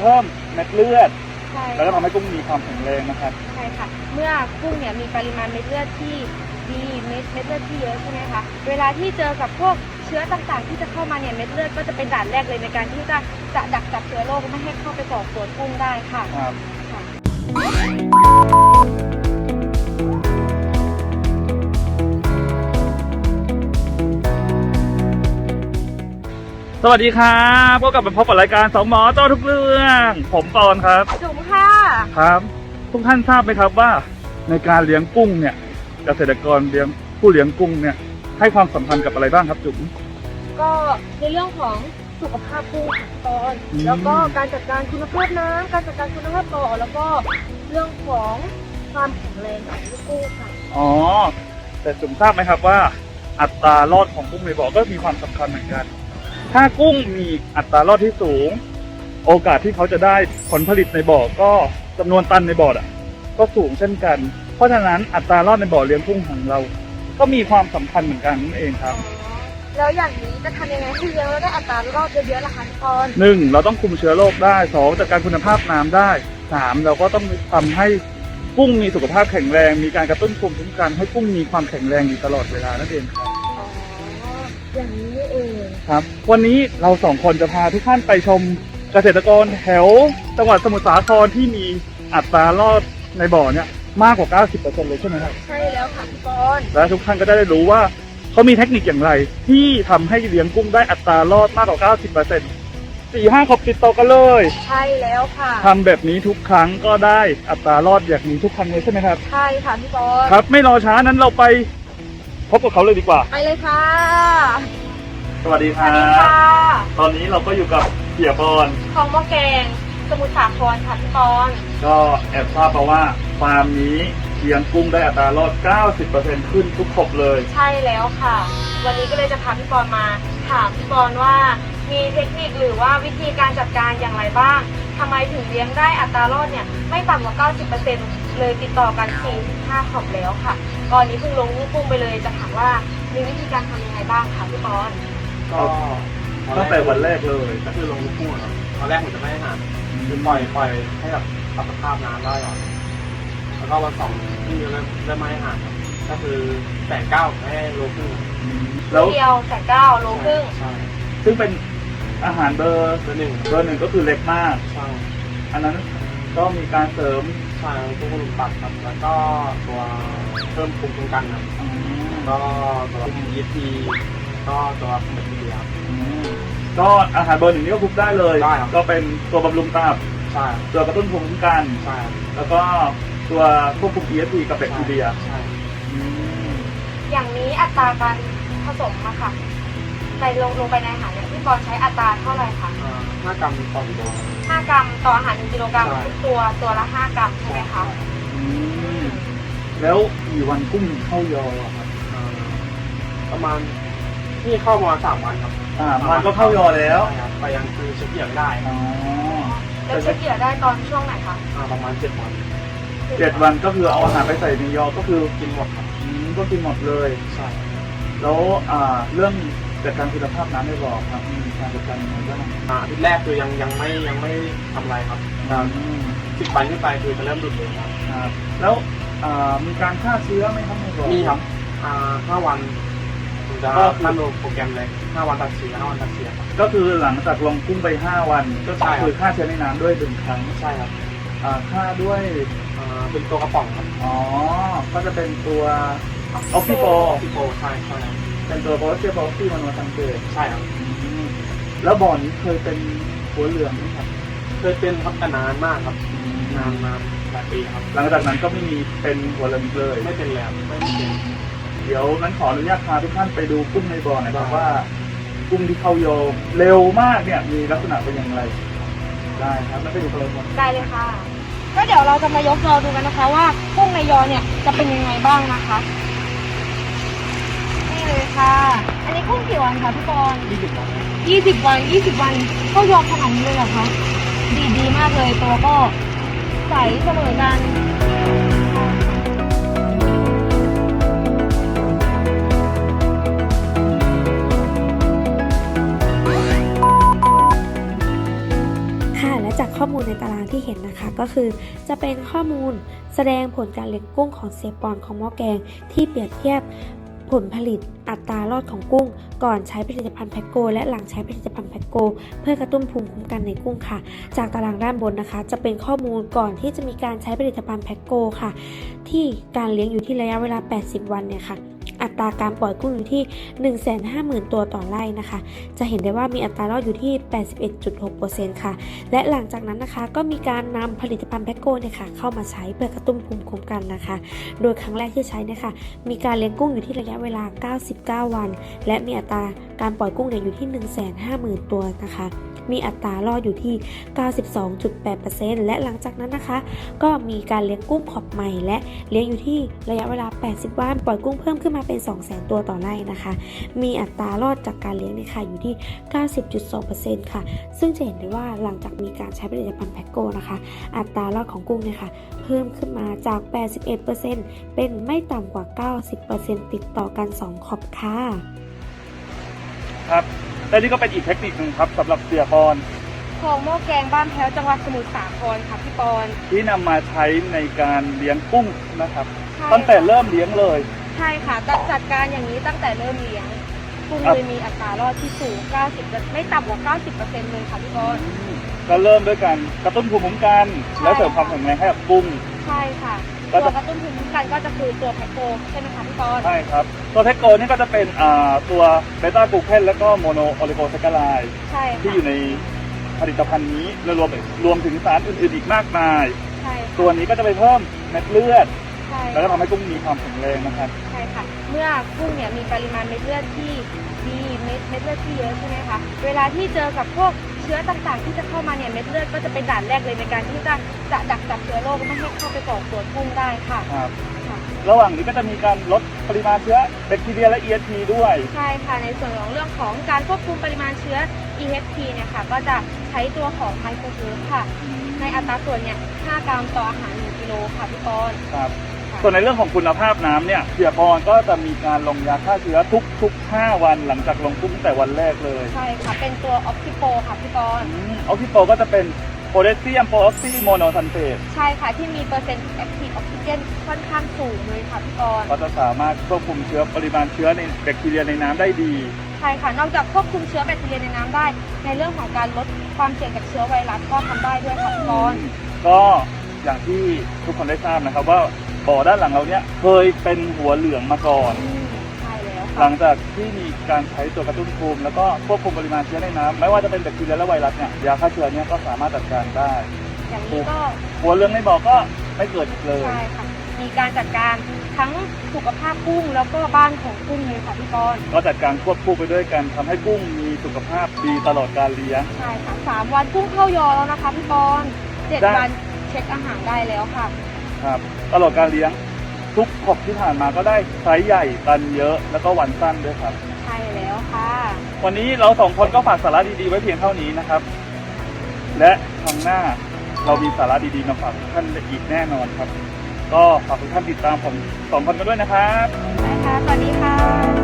เพิ่มเม็ดเลือด ใช่แล้วก็ทำให้กุ้งมีความแข็งแรงนะครับ ใช่ค่ะ เมื่อกุ้งเนี่ยมีปริมาณเม็ดเลือดที่ดีเม็ดเม็ดเลือดที่เยอะใช่ไหมคะเวลาที่เจอกับพวกเชื้อต่างๆ ที่จะเข้ามาเนี่ยเม็ดเลือดก็จะเป็นด่านแรกเลยในการที่จะจะดักจับเชื้อโรคไม่ให้เข้าไปก่อตัวกุ้งได้ค่ะครับ ค่ะ สวัสดีครับพบกับมาพบกับรายการสองหมอเจ้าทุกเรื่อง ผมปอนครับจุ๋มค่ะครับ ทุกท่านทราบไหมครับว่า ในการเลี้ยงกุ้งเนี่ย เกษตรกรเลี้ยงผู้เลี้ยงกุ้งเนี่ย ให้ความสำคัญกับอะไรบ้างครับจุ๋ม ก็ในเรื่องของสุขภาพกุ้งค่ะตอนอืม แล้วก็การจัดการคุณภาพน้ำการจัดการคุณภาพบ่อแล้วก็เรื่องของความแข็งแรงของลูกกุ้งค่ะอ๋อ แต่จุ๋มทราบไหมครับว่า อัตรารอดของกุ้งในบ่อก็มีความสำคัญเหมือนกัน ถ้ากุ้งมีอัตรารอดที่สูง โอกาสที่เขาจะได้ผลผลิตในบ่อก็จำนวนตันในบ่ออะ ก็สูงเช่นกัน เพราะฉะนั้นอัตรารอดในบ่อเลี้ยงกุ้งของเรา ก็มีความสำคัญเหมือนกันนั่นเองครับ แล้วอย่างนี้จะทำยังไงให้เลี้ยงแล้วได้อัตรารอดเยอะๆล่ะคะทุกคนหนึ่งเราต้องคุมเชื้อโรคได้สองจัดการคุณภาพน้ำได้สามเราก็ต้องทำให้กุ้งมีสุขภาพแข็งแรง มีการกระตุ้นภูมิคุ้มกันให้กุ้งมีความแข็งแรงอยู่ตลอดเวลานั่นเองครับ อ๋ออย่างนี้นี่เองครับ วันนี้เราสองคนจะพาทุกท่านไปชมเกษตรกรแถวจังหวัดสมุทรสาครที่มีอัตรารอดในบ่อเนี่ยมากกว่า 90%เลยใช่ไหมครับ ใช่แล้วค่ะทุกคนและทุกท่านก็ได้รู้ว่าเขามีเทคนิคอย่างไรที่ทำให้เลี้ยงกุ้งได้อัตรารอดมากกว่า 90%สี่ห้าขบติดต่อกันเลยใช่แล้วค่ะทำแบบนี้ทุกครั้งก็ได้อัตรารอดอย่างนี้ทุกครั้งเลยใช่ไหมครับ ใช่ค่ะพี่บอลครับไม่รอช้านั้นเราไป พบกับเขาเลยดีกว่า ไปเลยค่ะสวัสดีคสวัรัสดีค่ะบตอนนี้เราก็อยู่กับเสียบอลของหมอแกง สมุทรสาครค่ะพี่บอลก็แอบทราบมาว่าฟาร์มนี้เลี้ยงกุ้งได้อัตรารอด 90%ขึ้นทุกขบเลย ใช่แล้วค่ะ วันนี้ก็เลยจะพาพี่บอลมาถามพี่บอลว่ามีเทคนิคหรือว่าวิธีการจัดการอย่างไรบ้าง ทำไมถึงเลี้ยงได้อัตรารอดเนี่ยไม่ต่ำกว่า 90%เลยติดต่อกัน 4-5ขอบแล้วค่ะตอนนี้เพิ่งลงลูกกุ้งไปเลยจะถามว่ามีวิธีการทำยังไงบ้างคะพี่บอลก็ตั้งแต่วันแรกเลยก็คือลงลูกคู่ครับตอนแรกผมจะไม่ให้อาหารคือปล่อยปล่อยให้แบบปรับสภาพน้ำได้ก่อนแล้วก็วันสองที่เริ่มเริ่มไม่ให้อาหารครับก็คือแสนเก้าให้โลครึ่งแล้วเดียวแต่เก้าโลครึ่ง ใช่ซึ่งเป็น อาหารเบอร์ตัวหนึ่งเบอร์หนึ่งก็คือเล็กมาก ใช่อันนั้นก็มีการเสริมใช่ตัวกระดูกตัดครับแล้วก็ตัวเพิ่มภูมิคุ้มกันครับอืมก็ตัวยีทีก็ตัวแบคทีเรียครับ อืมก็อาหารเบอร์หนึ่งนี่ก็คุมได้เลย ได้ครับ ก็เป็นตัวบำรุงตับใช่ตัวกระตุ้นภูมิคุ้มกัน ใช่ครับแล้วก็ตัวควบคุม ESP กับแบคทีเรีย ใช่อืมอย่างนี้อัตราการผสมอะค่ะ ใส่ลงลงไปในอาหารเนี่ยพี่บอลใช้อัตราเท่าไหร่คะอ่าห้ากรัมต่อกิโล5กรัมต่ออาหาร1กิโลกรัมใช่ทุกตัวตัวละ 5 กรัมใช่ไหมคะอืมแล้วกี่วันกุ้งถึงเข้ายออะครับอ่าประมาณนี่เข้ามาสามวันครับอ่ามันก็เข้ายอแล้วใช่ครับไปยังคือเช็คเกี่ยวได้อ๋อแล้วเช็คเกี่ยวได้ตอนช่วงไหนคะอ่าประมาณเจ็ดวันเจ็ดวันก็คือเอาอาหารไปใส่ในยอก็คือกินหมดครับอืมก็กินหมดเลย ใช่แล้วอ่าเรื่อง จัดการคุณภาพน้ำไม่บอกครับมีการจัดการยังไงบ้างอ่าอาทิตย์แรกคือยังยังไม่ยังไม่ทำอะไรครับอืมสิบวันขึ้นไปคือจะเริ่มดุดเลยครับครับ แล้วอ่ามีการฆ่าเชื้อไหมครับในบ่อ มีครับอ่าห้าวันผมจะก็คือทำลงโปรแกรมเลยห้าวันตัดเชื้อห้าวันตัดเชื้อครับ ก็คือหลังจากลงกุ้งไป 5 วันก็ใช่ครับ คือฆ่าเชื้อในน้ำด้วยหนึ่งครั้งใช่ครับอ่าฆ่าด้วยอ่าเป็นตัวกระป๋องครับอ๋อก็จะเป็นตัวออกซิโปที่โปรใช่ใช่ครับ เป็นตัวโพสเซียโพสซี่มันมาสังเกตใช่ครับแล้วบ่อนี้เคยเป็นหัวเหลืองไหมครับ เคยเป็นครับแต่นานมากครับ นานนานหลายปีครับ หลังจากนั้นก็ไม่มีเป็นหัวเหลืองอีกเลยไม่เป็นแล้วไม่เป็น เดี๋ยวนั้นขออนุญาตพาทุกท่านไปดูกุ้งในบ่อหนะครับว่า กุ้งที่เข้าโยมเร็วมากเนี่ยมีลักษณะเป็นอย่างไร ได้ครับแล้วไปดูกันเลยครับได้เลยค่ะ ก็เดี๋ยวเราจะมายกยอดูกันนะคะ ว่ากุ้งในยอเนี่ยจะเป็นยังไงบ้างนะคะนี่ เลยค่ะ อันนี้กุ้งกี่วันคะพี่บอลยี่สิบวันยี่สิบวันยี่สิบวันก็ยอขนาดนี้เลยเหรอคะ ดีดีมากเลยตัวก็ใสเสมอกันค่ะและจากข้อข้อมูลในตารางที่เห็นนะคะก็คือจะเป็นข้อมูลแสดงผลการเลี้ยงกุ้งของเสียปอนของหม้อแกงที่เปรียบเทียบ ผลผลิต อัตรารอดของกุ้ง ก่อนใช้ผลิตภัณฑ์แพ็คโก และหลังใช้ผลิตภัณฑ์แพ็คโก เพื่อกระตุ้นภูมิคุ้มกันในกุ้งค่ะ จากตารางด้านบนนะคะ จะเป็นข้อมูลก่อนที่จะมีการใช้ผลิตภัณฑ์แพ็คโกค่ะ ที่การเลี้ยงอยู่ที่ระยะเวลา 80 วันเนี่ยค่ะ อัตราการปล่อยกุ้งอยู่ที่ 150,000 ตัวต่อไร่นะคะ จะเห็นได้ว่ามีอัตรารอดอยู่ที่ 81.6%ค่ะ และหลังจากนั้นนะคะก็มีการนำผลิตภัณฑ์แพ็คโกเนี่ยค่ะเข้ามาใช้เพื่อกระตุ้นภูมิคุ้มกันนะคะ โดยครั้งแรกที่ใช้เนี่ยค่ะมีการเลี้ยงกุ้งอยู่ที่ระยะเวลา 99 วัน และมีอัตราการปล่อยกุ้งเนี่ยอยู่ที่ 150,000 ตัวนะคะ มีอัตรารอดอยู่ที่ 92.8%และหลังจากนั้นนะคะ ก็มีการเลี้ยงกุ้งขอบใหม่และเลี้ยงอยู่ที่ระยะเวลา 80 วันปล่อยกุ้งเพิ่มขึ้นมาเป็น 200,000 ตัวต่อไร่นะคะ มีอัตรารอดจากการเลี้ยงเนี่ยค่ะอยู่ที่ 90.2%ค่ะ ซึ่งจะเห็นได้ว่าหลังจากมีการใช้ผลิตภัณฑ์แพ็คโกนะคะ อัตรารอดของกุ้งเนี่ยค่ะเพิ่มขึ้นมาจาก 81%เป็นไม่ต่ำกว่า 90%ติดต่อกัน 2 ขอบค่ะ ครับและนี่ก็เป็นอีกเทคนิคหนึ่งครับสำหรับเสียปอนของหม้อแกงบ้านแพ้วจังหวัดสมุทรสาครค่ะพี่ปอน ที่นำมาใช้ในการเลี้ยงกุ้งนะครับ ใช่ ตั้งแต่เริ่มเลี้ยงเลย ใช่ค่ะจัดจัดการอย่างนี้ตั้งแต่เริ่มเลี้ยงกุ้งครับ เลยมีอัตรารอดที่สูง 90 ไม่ต่ำกว่า 90%เลยค่ะพี่ปอน ก็เริ่มด้วยการกระตุ้นภูมิคุ้มกัน ใช่ และเสริมความแข็งแรงให้กับกุ้ง ใช่ค่ะก็ตัวจะ กระตุ้นภูมิคุ้มกันก็จะคือตัวแพคโกใช่ไหมคะพี่ปอน ใช่ครับ ตัวเทคโกนี่ก็จะเป็นอ่าตัวเบต้ากลูเคนแล้วก็โมโนโอลิโกแซคคาไลด์ใช่ที่ค่ะอยู่ในผลิตภัณฑ์นี้และรวมรวมถึงสารอื่นๆอีกมากมาย ใช่ค่ะตัวนี้ก็จะไปเพิ่มเม็ดเลือด ใช่แล้วก็ทำให้กุ้งมีความแข็งแรงนะครับ ใช่ค่ะ เมื่อกุ้งเนี่ยมีปริมาณเม็ดเลือดที่ดีเม็ดเม็ดเลือดที่เยอะใช่ไหมคะเวลาที่เจอกับพวกเชื้อต่างๆ ที่จะเข้ามาเนี่ยเม็ดเลือดก็จะเป็นด่านแรกเลยในการที่จะจะดักจับเชื้อโรคไม่ให้เข้าไปก่อตัวกุ้งได้ค่ะ ครับค่ะ ระหว่างนี้ก็จะมีการลดปริมาณเชื้อแบคทีเรียและ EST ด้วย ใช่ค่ะในส่วนของเรื่องของการควบคุมปริมาณเชื้อ EHP เนี่ยค่ะก็จะใช้ตัวของไมโครฟูค่ะ ในอัตราส่วนเนี่ย 5 กรัมต่ออาหาร 1 กิโลค่ะพี่ปอนครับค่ะส่วนในเรื่องของคุณภาพน้ำเนี่ยเสียพรก็จะมีการลงยาฆ่าเชื้อทุกทุกๆ5วันหลังจากลงกุ้งตั้งแต่วันแรกเลยใช่ค่ะเป็นตัวออกซิโปค่ะพี่ปอน ออกซิโปก็จะเป็น โพแทสเซียมโพออกซิโมโนซัลเฟตใช่ค่ะ ที่มีเปอร์เซ็นต์แอคทีฟออกซิเจนค่อนข้างสูงเลยค่ะพี่ปอนก็จะสามารถควบคุมเชื้อปริมาณเชื้อในแบคทีเรียในน้ำได้ดี ใช่ค่ะ นอกจากควบคุมเชื้อแบคทีเรียในน้ำได้ ในเรื่องของการลดความเสี่ยงจากเชื้อไวรัสก็ทำได้ด้วยค่ะพี่ปอนก็อย่างที่ทุกคนได้ทราบนะครับว่าบ่อด้านหลังเราเนี่ยเคยเป็นหัวเหลืองมาก่อน อืมใช่แล้ว หลัค่ะงจากที่มีการใช้ตัวกระตุ้นภูมิแล้วก็ควบคุมปริมาณเชื้อในน้ำไม่ว่าจะเป็นแบคทีเรียและไวรัสเนี่ยยาฆ่าเชื้อเนี่ยก็สามารถจัดการได้อย่างนี้ก็หัวเหลืองในบ่อก็ไม่เกิดอีกเลยใช่ค่ะมีการจัดการทั้งสุขภาพกุ้งแล้วก็บ้านของกุ้งเลยค่ะพี่ปอนก็จัดการควบคู่ไปด้วยกันทำให้กุ้งมีสุขภาพดีตลอดการเลี้ยงใช่ค่ะสามวันกุ้งเข้ายอแล้วนะคะพี่ปอนเจ็ดได้วันเช็คอาหารได้แล้วค่ะ ครับ ตลอดการเลี้ยง ทุกขอบที่ผ่านมาก็ได้ไซส์ใหญ่ตันเยอะแล้วก็วันสั้นด้วยครับ ใช่แล้วค่ะ วันนี้เราสองคนก็ฝากสาระดีๆไว้เพียงเท่านี้นะครับ และครั้งหน้าเรามีสาระดีๆมาฝากทุกท่านอีกแน่นอนครับ ก็ฝากทุกท่านติดตามผมสองคนกันด้วยนะครับได้ค่ะ สวัสดีค่ะ